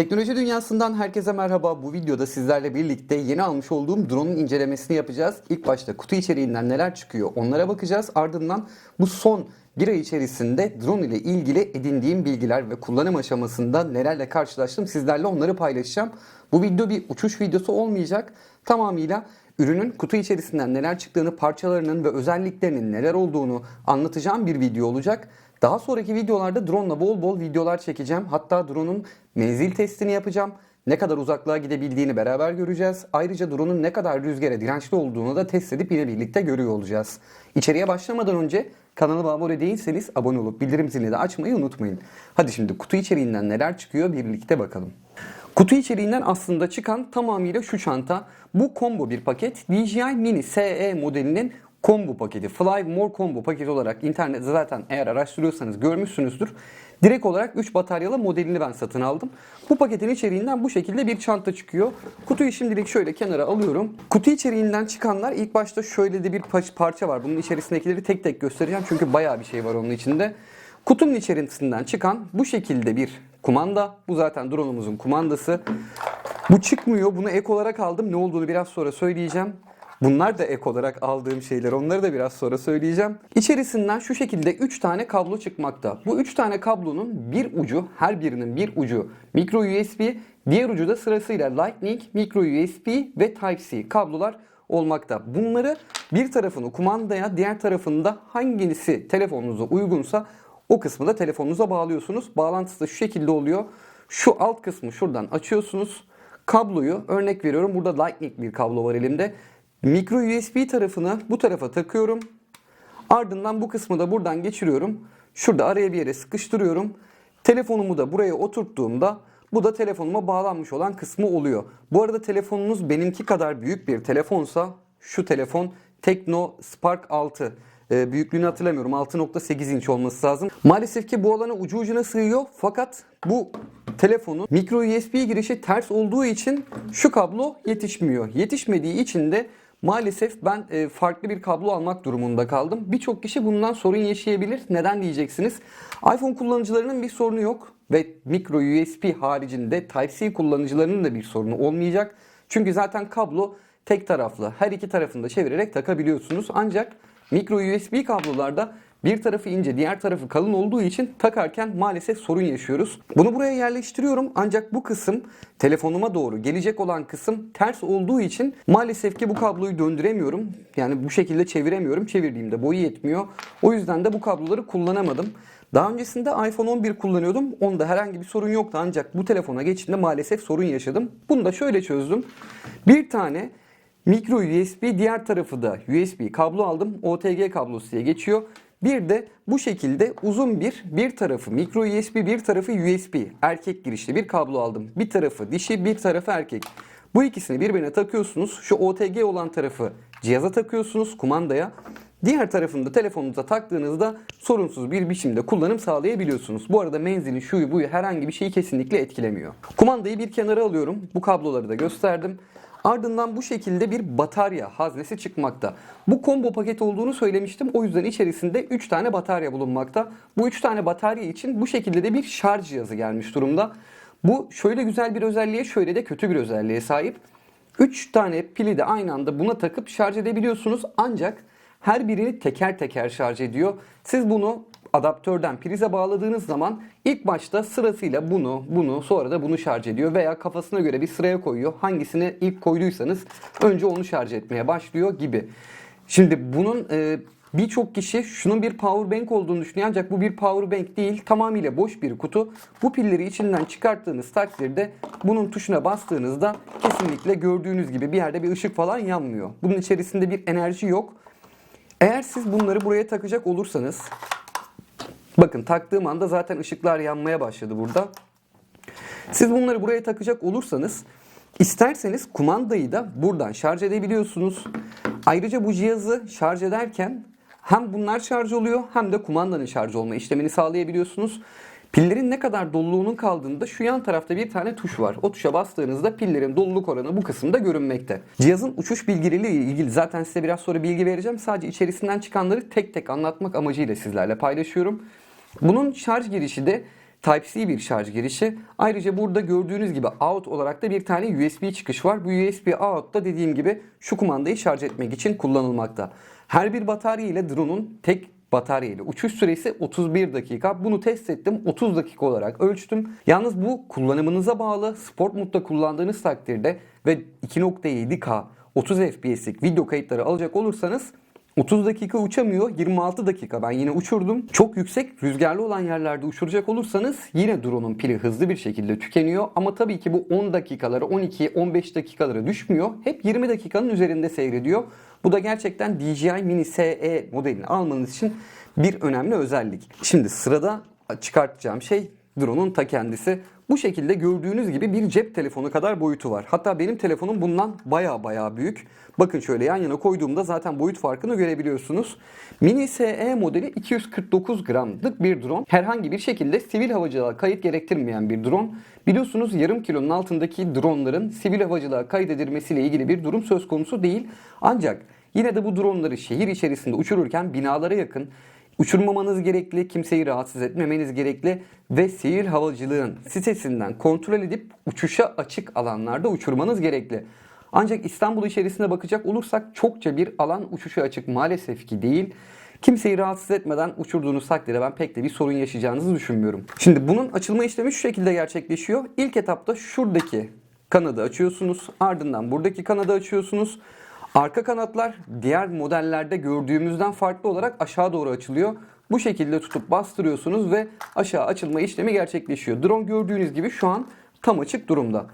Teknoloji dünyasından herkese merhaba. Bu videoda sizlerle birlikte yeni almış olduğum drone'un incelemesini yapacağız. İlk başta kutu içeriğinden neler çıkıyor onlara bakacağız. Ardından bu son bir ay içerisinde drone ile ilgili edindiğim bilgiler ve kullanım aşamasında nelerle karşılaştım sizlerle onları paylaşacağım. Bu video bir uçuş videosu olmayacak. Tamamıyla ürünün kutu içerisinden neler çıktığını, parçalarının ve özelliklerinin neler olduğunu anlatacağım bir video olacak. Daha sonraki videolarda drone ile bol bol videolar çekeceğim. Hatta drone'un menzil testini yapacağım. Ne kadar uzaklığa gidebildiğini beraber göreceğiz. Ayrıca drone'un ne kadar rüzgara dirençli olduğunu da test edip yine birlikte görüyor olacağız. İçeriye başlamadan önce kanalıma abone değilseniz abone olup bildirim zilini de açmayı unutmayın. Hadi şimdi kutu içeriğinden neler çıkıyor birlikte bakalım. Kutu içeriğinden aslında çıkan tamamıyla şu çanta. Bu combo bir paket. DJI Mini SE modelinin combo paketi. Fly More combo paketi olarak internette zaten eğer araştırıyorsanız görmüşsünüzdür. Direkt olarak 3 bataryalı modelini ben satın aldım. Bu paketin içeriğinden bu şekilde bir çanta çıkıyor. Kutuyu şimdilik şöyle kenara alıyorum. Kutu içeriğinden çıkanlar ilk başta şöyle de bir pa- parça var. Bunun içerisindekileri tek tek göstereceğim çünkü bayağı bir şey var onun içinde. Kutunun içerisinden çıkan bu şekilde bir kumanda. Bu zaten drone'umuzun kumandası. Bu çıkmıyor. Bunu ek olarak aldım. Ne olduğunu biraz sonra söyleyeceğim. Bunlar da ek olarak aldığım şeyler. Onları da biraz sonra söyleyeceğim. İçerisinden şu şekilde 3 tane kablo çıkmakta. Bu 3 tane kablonun bir ucu, her birinin bir ucu micro USB, diğer ucu da sırasıyla Lightning, micro USB ve Type-C kablolar olmakta. Bunları bir tarafını kumandaya, diğer tarafında hangisi telefonunuza uygunsa o kısmı da telefonunuza bağlıyorsunuz. Bağlantısı da şu şekilde oluyor. Şu alt kısmı şuradan açıyorsunuz. Kabloyu örnek veriyorum. Burada Lightning bir kablo var elimde. Micro USB tarafını bu tarafa takıyorum. Ardından bu kısmı da buradan geçiriyorum. Şurada araya bir yere sıkıştırıyorum. Telefonumu da buraya oturttuğumda bu da telefonuma bağlanmış olan kısmı oluyor. Bu arada telefonunuz benimki kadar büyük bir telefonsa şu telefon Tekno Spark 6. Ee, büyüklüğünü hatırlamıyorum. 6.8 inç olması lazım. Maalesef ki bu alana ucu ucuna sığıyor. Fakat bu telefonun micro USB girişi ters olduğu için şu kablo yetişmiyor. Yetişmediği için de Maalesef ben e, farklı bir kablo almak durumunda kaldım. Birçok kişi bundan sorun yaşayabilir. Neden diyeceksiniz? iPhone kullanıcılarının bir sorunu yok ve micro USB haricinde Type-C kullanıcılarının da bir sorunu olmayacak. Çünkü zaten kablo tek taraflı. Her iki tarafını da çevirerek takabiliyorsunuz. Ancak micro USB kablolarda bir tarafı ince, diğer tarafı kalın olduğu için takarken maalesef sorun yaşıyoruz. Bunu buraya yerleştiriyorum ancak bu kısım telefonuma doğru gelecek olan kısım ters olduğu için maalesef ki bu kabloyu döndüremiyorum. Yani bu şekilde çeviremiyorum. Çevirdiğimde boyu yetmiyor. O yüzden de bu kabloları kullanamadım. Daha öncesinde iPhone 11 kullanıyordum. Onda herhangi bir sorun yoktu ancak bu telefona geçtiğimde maalesef sorun yaşadım. Bunu da şöyle çözdüm. Bir tane Micro USB diğer tarafı da USB kablo aldım. OTG kablosu diye geçiyor. Bir de bu şekilde uzun bir bir tarafı micro USB bir tarafı USB erkek girişli bir kablo aldım. Bir tarafı dişi bir tarafı erkek. Bu ikisini birbirine takıyorsunuz. Şu OTG olan tarafı cihaza takıyorsunuz kumandaya. Diğer tarafını da telefonunuza taktığınızda sorunsuz bir biçimde kullanım sağlayabiliyorsunuz. Bu arada menzili şuyu buyu herhangi bir şeyi kesinlikle etkilemiyor. Kumandayı bir kenara alıyorum. Bu kabloları da gösterdim. Ardından bu şekilde bir batarya haznesi çıkmakta. Bu combo paket olduğunu söylemiştim. O yüzden içerisinde 3 tane batarya bulunmakta. Bu 3 tane batarya için bu şekilde de bir şarj cihazı gelmiş durumda. Bu şöyle güzel bir özelliğe şöyle de kötü bir özelliğe sahip. 3 tane pili de aynı anda buna takıp şarj edebiliyorsunuz. Ancak her birini teker teker şarj ediyor. Siz bunu adaptörden prize bağladığınız zaman ilk başta sırasıyla bunu, bunu, sonra da bunu şarj ediyor veya kafasına göre bir sıraya koyuyor. Hangisini ilk koyduysanız önce onu şarj etmeye başlıyor gibi. Şimdi bunun e, birçok kişi şunun bir power bank olduğunu düşünüyor ancak bu bir power bank değil. Tamamıyla boş bir kutu. Bu pilleri içinden çıkarttığınız takdirde bunun tuşuna bastığınızda kesinlikle gördüğünüz gibi bir yerde bir ışık falan yanmıyor. Bunun içerisinde bir enerji yok. Eğer siz bunları buraya takacak olursanız bakın taktığım anda zaten ışıklar yanmaya başladı burada. Siz bunları buraya takacak olursanız isterseniz kumandayı da buradan şarj edebiliyorsunuz. Ayrıca bu cihazı şarj ederken hem bunlar şarj oluyor hem de kumandanın şarj olma işlemini sağlayabiliyorsunuz. Pillerin ne kadar doluluğunun kaldığında şu yan tarafta bir tane tuş var. O tuşa bastığınızda pillerin doluluk oranı bu kısımda görünmekte. Cihazın uçuş bilgileriyle ilgili zaten size biraz sonra bilgi vereceğim. Sadece içerisinden çıkanları tek tek anlatmak amacıyla sizlerle paylaşıyorum. Bunun şarj girişi de Type-C bir şarj girişi. Ayrıca burada gördüğünüz gibi out olarak da bir tane USB çıkış var. Bu USB out da dediğim gibi şu kumandayı şarj etmek için kullanılmakta. Her bir batarya ile drone'un tek batarya ile uçuş süresi 31 dakika. Bunu test ettim. 30 dakika olarak ölçtüm. Yalnız bu kullanımınıza bağlı. Sport modda kullandığınız takdirde ve 2.7K 30 FPS'lik video kayıtları alacak olursanız 30 dakika uçamıyor, 26 dakika ben yine uçurdum. Çok yüksek rüzgarlı olan yerlerde uçuracak olursanız yine drone'un pili hızlı bir şekilde tükeniyor. Ama tabii ki bu 10 dakikalara, 12-15 dakikalara düşmüyor. Hep 20 dakikanın üzerinde seyrediyor. Bu da gerçekten DJI Mini SE modelini almanız için bir önemli özellik. Şimdi sırada çıkartacağım şey drone'un ta kendisi. Bu şekilde gördüğünüz gibi bir cep telefonu kadar boyutu var. Hatta benim telefonum bundan baya baya büyük. Bakın şöyle yan yana koyduğumda zaten boyut farkını görebiliyorsunuz. Mini SE modeli 249 gramlık bir drone. Herhangi bir şekilde sivil havacılığa kayıt gerektirmeyen bir drone. Biliyorsunuz yarım kilonun altındaki dronların sivil havacılığa kaydedilmesiyle ilgili bir durum söz konusu değil. Ancak yine de bu dronları şehir içerisinde uçururken binalara yakın Uçurmamanız gerekli, kimseyi rahatsız etmemeniz gerekli ve seyir havacılığın sitesinden kontrol edip uçuşa açık alanlarda uçurmanız gerekli. Ancak İstanbul içerisinde bakacak olursak çokça bir alan uçuşa açık maalesef ki değil. Kimseyi rahatsız etmeden uçurduğunuz takdirde ben pek de bir sorun yaşayacağınızı düşünmüyorum. Şimdi bunun açılma işlemi şu şekilde gerçekleşiyor. İlk etapta şuradaki kanadı açıyorsunuz. Ardından buradaki kanadı açıyorsunuz. Arka kanatlar diğer modellerde gördüğümüzden farklı olarak aşağı doğru açılıyor. Bu şekilde tutup bastırıyorsunuz ve aşağı açılma işlemi gerçekleşiyor. Drone gördüğünüz gibi şu an tam açık durumda.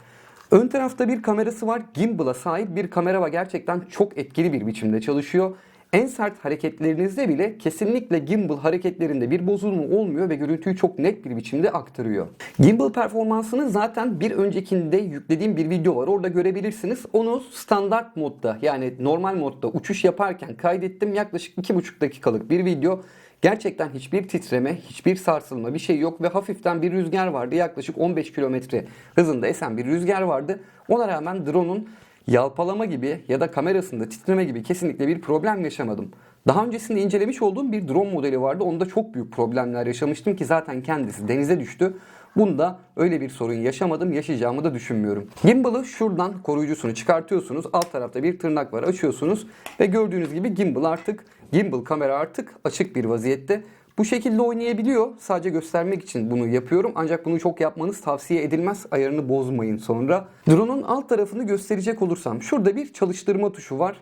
Ön tarafta bir kamerası var. Gimbal'a sahip bir kamera var. Gerçekten çok etkili bir biçimde çalışıyor. En sert hareketlerinizde bile kesinlikle gimbal hareketlerinde bir bozulma olmuyor ve görüntüyü çok net bir biçimde aktarıyor. Gimbal performansını zaten bir öncekinde yüklediğim bir video var. Orada görebilirsiniz. Onu standart modda yani normal modda uçuş yaparken kaydettim. Yaklaşık 2,5 dakikalık bir video. Gerçekten hiçbir titreme, hiçbir sarsılma bir şey yok ve hafiften bir rüzgar vardı. Yaklaşık 15 kilometre hızında esen bir rüzgar vardı. Ona rağmen drone'un yalpalama gibi ya da kamerasında titreme gibi kesinlikle bir problem yaşamadım. Daha öncesinde incelemiş olduğum bir drone modeli vardı. Onda çok büyük problemler yaşamıştım ki zaten kendisi denize düştü. Bunda öyle bir sorun yaşamadım, yaşayacağımı da düşünmüyorum. Gimbal'ı şuradan koruyucusunu çıkartıyorsunuz. Alt tarafta bir tırnak var, açıyorsunuz ve gördüğünüz gibi gimbal artık gimbal kamera artık açık bir vaziyette. Bu şekilde oynayabiliyor. Sadece göstermek için bunu yapıyorum. Ancak bunu çok yapmanız tavsiye edilmez. Ayarını bozmayın sonra. Drone'un alt tarafını gösterecek olursam şurada bir çalıştırma tuşu var.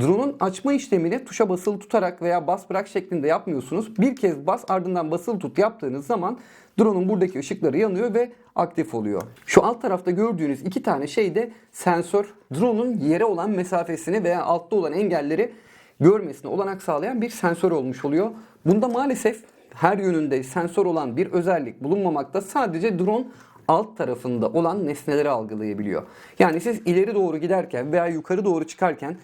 Drone'un açma işlemini tuşa basılı tutarak veya bas bırak şeklinde yapmıyorsunuz. Bir kez bas ardından basılı tut yaptığınız zaman drone'un buradaki ışıkları yanıyor ve aktif oluyor. Şu alt tarafta gördüğünüz iki tane şey de sensör. Drone'un yere olan mesafesini veya altta olan engelleri görmesine olanak sağlayan bir sensör olmuş oluyor. Bunda maalesef her yönünde sensör olan bir özellik bulunmamakta. Sadece drone alt tarafında olan nesneleri algılayabiliyor. Yani siz ileri doğru giderken veya yukarı doğru çıkarken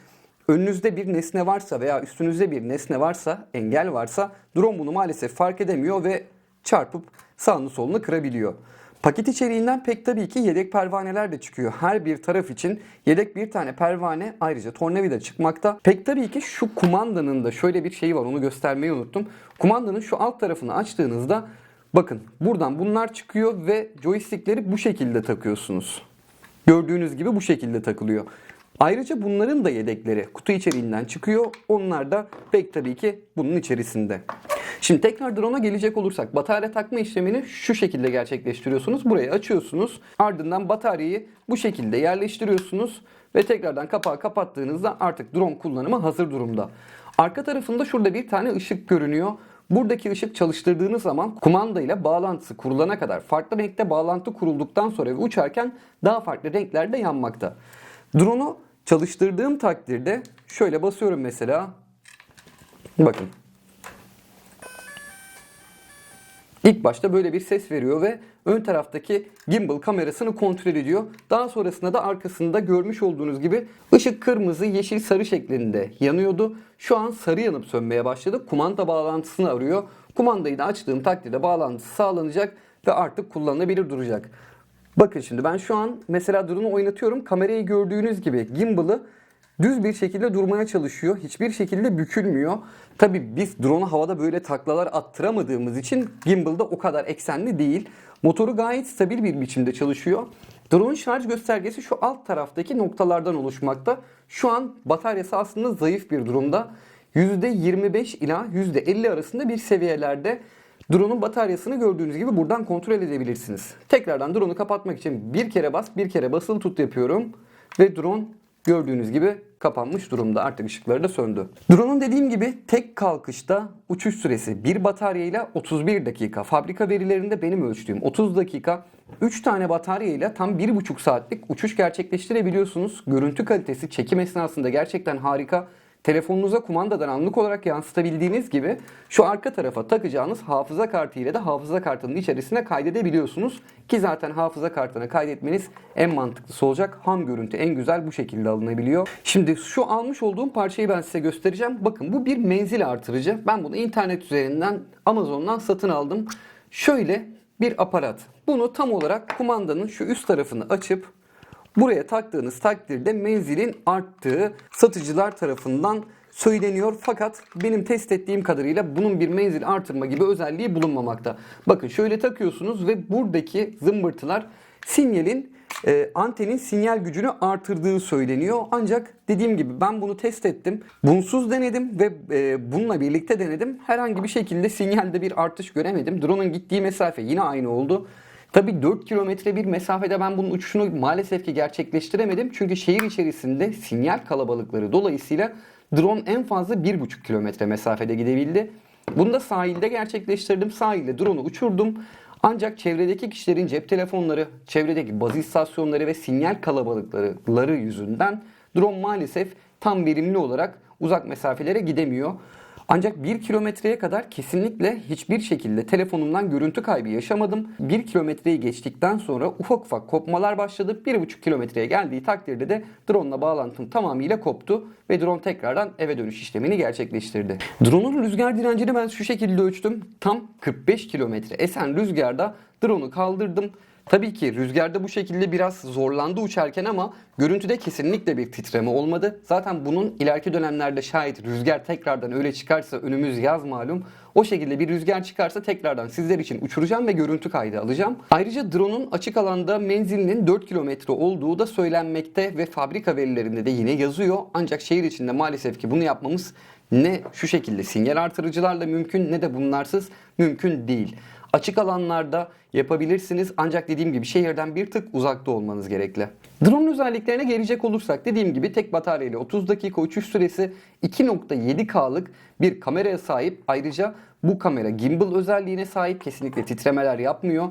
önünüzde bir nesne varsa veya üstünüzde bir nesne varsa, engel varsa drone bunu maalesef fark edemiyor ve çarpıp sağını solunu kırabiliyor. Paket içeriğinden pek tabii ki yedek pervaneler de çıkıyor. Her bir taraf için yedek bir tane pervane ayrıca tornavida çıkmakta. Pek tabii ki şu kumandanın da şöyle bir şeyi var onu göstermeyi unuttum. Kumandanın şu alt tarafını açtığınızda bakın buradan bunlar çıkıyor ve joystickleri bu şekilde takıyorsunuz. Gördüğünüz gibi bu şekilde takılıyor. Ayrıca bunların da yedekleri kutu içeriğinden çıkıyor. Onlar da pek tabii ki bunun içerisinde. Şimdi tekrar drone'a gelecek olursak batarya takma işlemini şu şekilde gerçekleştiriyorsunuz. Burayı açıyorsunuz. Ardından bataryayı bu şekilde yerleştiriyorsunuz ve tekrardan kapağı kapattığınızda artık drone kullanımı hazır durumda. Arka tarafında şurada bir tane ışık görünüyor. Buradaki ışık çalıştırdığınız zaman kumanda ile bağlantısı kurulana kadar farklı renkte bağlantı kurulduktan sonra ve uçarken daha farklı renklerde yanmakta. Drone'u çalıştırdığım takdirde şöyle basıyorum mesela. Bakın. İlk başta böyle bir ses veriyor ve ön taraftaki gimbal kamerasını kontrol ediyor. Daha sonrasında da arkasında görmüş olduğunuz gibi ışık kırmızı, yeşil, sarı şeklinde yanıyordu. Şu an sarı yanıp sönmeye başladı. Kumanda bağlantısını arıyor. Kumandayı da açtığım takdirde bağlantısı sağlanacak ve artık kullanılabilir duracak. Bakın şimdi ben şu an mesela drone'u oynatıyorum. Kamerayı gördüğünüz gibi gimbal'ı düz bir şekilde durmaya çalışıyor. Hiçbir şekilde bükülmüyor. Tabi biz drone'u havada böyle taklalar attıramadığımız için gimbal'da o kadar eksenli değil. Motoru gayet stabil bir biçimde çalışıyor. Drone'un şarj göstergesi şu alt taraftaki noktalardan oluşmakta. Şu an bataryası aslında zayıf bir durumda. %25 ila %50 arasında bir seviyelerde. Drone'un bataryasını gördüğünüz gibi buradan kontrol edebilirsiniz. Tekrardan drone'u kapatmak için bir kere bas, bir kere basılı tut yapıyorum. Ve drone gördüğünüz gibi kapanmış durumda. Artık ışıkları da söndü. Drone'un dediğim gibi tek kalkışta uçuş süresi bir bataryayla 31 dakika. Fabrika verilerinde benim ölçtüğüm 30 dakika. 3 tane bataryayla tam 1,5 saatlik uçuş gerçekleştirebiliyorsunuz. Görüntü kalitesi çekim esnasında gerçekten harika. Telefonunuza kumandadan anlık olarak yansıtabildiğiniz gibi şu arka tarafa takacağınız hafıza kartı ile de hafıza kartının içerisine kaydedebiliyorsunuz. Ki zaten hafıza kartına kaydetmeniz en mantıklısı olacak. Ham görüntü en güzel bu şekilde alınabiliyor. Şimdi şu almış olduğum parçayı ben size göstereceğim. Bakın bu bir menzil artırıcı. Ben bunu internet üzerinden Amazon'dan satın aldım. Şöyle bir aparat. Bunu tam olarak kumandanın şu üst tarafını açıp Buraya taktığınız takdirde menzilin arttığı satıcılar tarafından söyleniyor. Fakat benim test ettiğim kadarıyla bunun bir menzil artırma gibi özelliği bulunmamakta. Bakın şöyle takıyorsunuz ve buradaki zımbırtılar sinyalin e, antenin sinyal gücünü artırdığı söyleniyor. Ancak dediğim gibi ben bunu test ettim. Bunsuz denedim ve e, bununla birlikte denedim. Herhangi bir şekilde sinyalde bir artış göremedim. Drone'un gittiği mesafe yine aynı oldu. Tabii 4 kilometre bir mesafede ben bunun uçuşunu maalesef ki gerçekleştiremedim. Çünkü şehir içerisinde sinyal kalabalıkları dolayısıyla drone en fazla 1,5 kilometre mesafede gidebildi. Bunu da sahilde gerçekleştirdim. Sahilde drone'u uçurdum. Ancak çevredeki kişilerin cep telefonları, çevredeki baz istasyonları ve sinyal kalabalıkları yüzünden drone maalesef tam verimli olarak uzak mesafelere gidemiyor. Ancak 1 kilometreye kadar kesinlikle hiçbir şekilde telefonumdan görüntü kaybı yaşamadım. 1 kilometreyi geçtikten sonra ufak ufak kopmalar başladı. 1,5 kilometreye geldiği takdirde de drone ile bağlantım tamamıyla koptu ve drone tekrardan eve dönüş işlemini gerçekleştirdi. Drone'un rüzgar direncini ben şu şekilde ölçtüm. Tam 45 kilometre esen rüzgarda drone'u kaldırdım. Tabii ki rüzgarda bu şekilde biraz zorlandı uçarken ama görüntüde kesinlikle bir titreme olmadı. Zaten bunun ileriki dönemlerde şayet rüzgar tekrardan öyle çıkarsa önümüz yaz malum. O şekilde bir rüzgar çıkarsa tekrardan sizler için uçuracağım ve görüntü kaydı alacağım. Ayrıca drone'un açık alanda menzilinin 4 kilometre olduğu da söylenmekte ve fabrika verilerinde de yine yazıyor. Ancak şehir içinde maalesef ki bunu yapmamız ne şu şekilde sinyal artırıcılarla mümkün ne de bunlarsız mümkün değil. Açık alanlarda yapabilirsiniz ancak dediğim gibi şehirden bir tık uzakta olmanız gerekli. Drone özelliklerine gelecek olursak dediğim gibi tek batarya ile 30 dakika uçuş süresi 2.7K'lık bir kameraya sahip. Ayrıca bu kamera gimbal özelliğine sahip kesinlikle titremeler yapmıyor.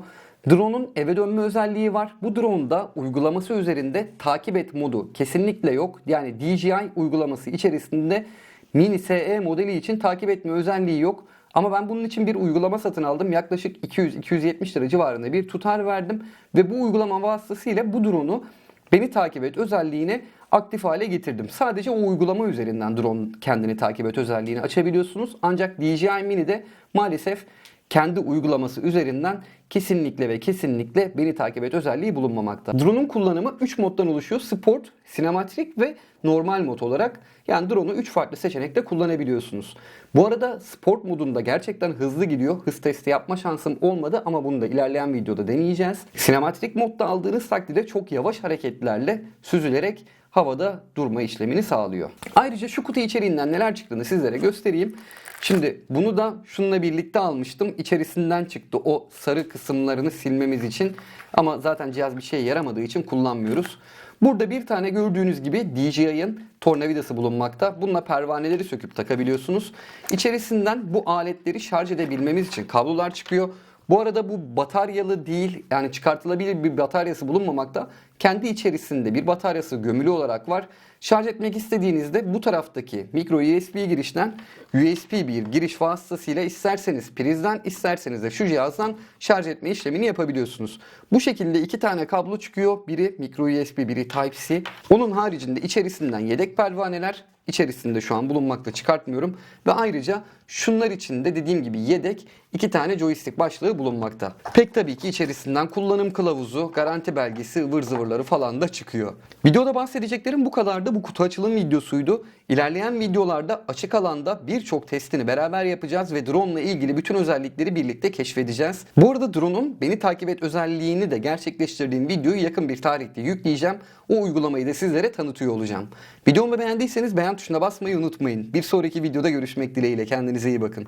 Drone'un eve dönme özelliği var. Bu drone'da uygulaması üzerinde takip et modu kesinlikle yok. Yani DJI uygulaması içerisinde Mini SE modeli için takip etme özelliği yok. Ama ben bunun için bir uygulama satın aldım. Yaklaşık 200-270 lira civarında bir tutar verdim. Ve bu uygulama vasıtasıyla bu drone'u beni takip et özelliğini aktif hale getirdim. Sadece o uygulama üzerinden drone kendini takip et özelliğini açabiliyorsunuz. Ancak DJI Mini'de maalesef kendi uygulaması üzerinden kesinlikle ve kesinlikle beni takip et özelliği bulunmamakta. Drone'un kullanımı 3 moddan oluşuyor. Sport, sinematrik ve normal mod olarak. Yani drone'u 3 farklı seçenekte kullanabiliyorsunuz. Bu arada sport modunda gerçekten hızlı gidiyor. Hız testi yapma şansım olmadı ama bunu da ilerleyen videoda deneyeceğiz. Sinematrik modda aldığınız takdirde çok yavaş hareketlerle süzülerek havada durma işlemini sağlıyor. Ayrıca şu kutu içeriğinden neler çıktığını sizlere göstereyim. Şimdi bunu da şununla birlikte almıştım. İçerisinden çıktı o sarı kısımlarını silmemiz için. Ama zaten cihaz bir şeye yaramadığı için kullanmıyoruz. Burada bir tane gördüğünüz gibi DJI'ın tornavidası bulunmakta. Bununla pervaneleri söküp takabiliyorsunuz. İçerisinden bu aletleri şarj edebilmemiz için kablolar çıkıyor. Bu arada bu bataryalı değil yani çıkartılabilir bir bataryası bulunmamakta. Kendi içerisinde bir bataryası gömülü olarak var. Şarj etmek istediğinizde bu taraftaki micro USB girişten USB bir giriş vasıtasıyla isterseniz prizden isterseniz de şu cihazdan şarj etme işlemini yapabiliyorsunuz. Bu şekilde iki tane kablo çıkıyor. Biri micro USB biri Type-C. Onun haricinde içerisinden yedek pervaneler içerisinde şu an bulunmakta çıkartmıyorum. Ve ayrıca şunlar için de dediğim gibi yedek iki tane joystick başlığı bulunmakta. Pek tabii ki içerisinden kullanım kılavuzu, garanti belgesi, ıvır zıvırları falan da çıkıyor. Videoda bahsedeceklerim bu kadardı. Bu kutu açılım videosuydu. İlerleyen videolarda açık alanda birçok testini beraber yapacağız ve drone ile ilgili bütün özellikleri birlikte keşfedeceğiz. Bu arada drone'un beni takip et özelliğini de gerçekleştirdiğim videoyu yakın bir tarihte yükleyeceğim. O uygulamayı da sizlere tanıtıyor olacağım. Videomu beğendiyseniz beğen tuşuna basmayı unutmayın. Bir sonraki videoda görüşmek dileğiyle. Kendinize iyi bakın.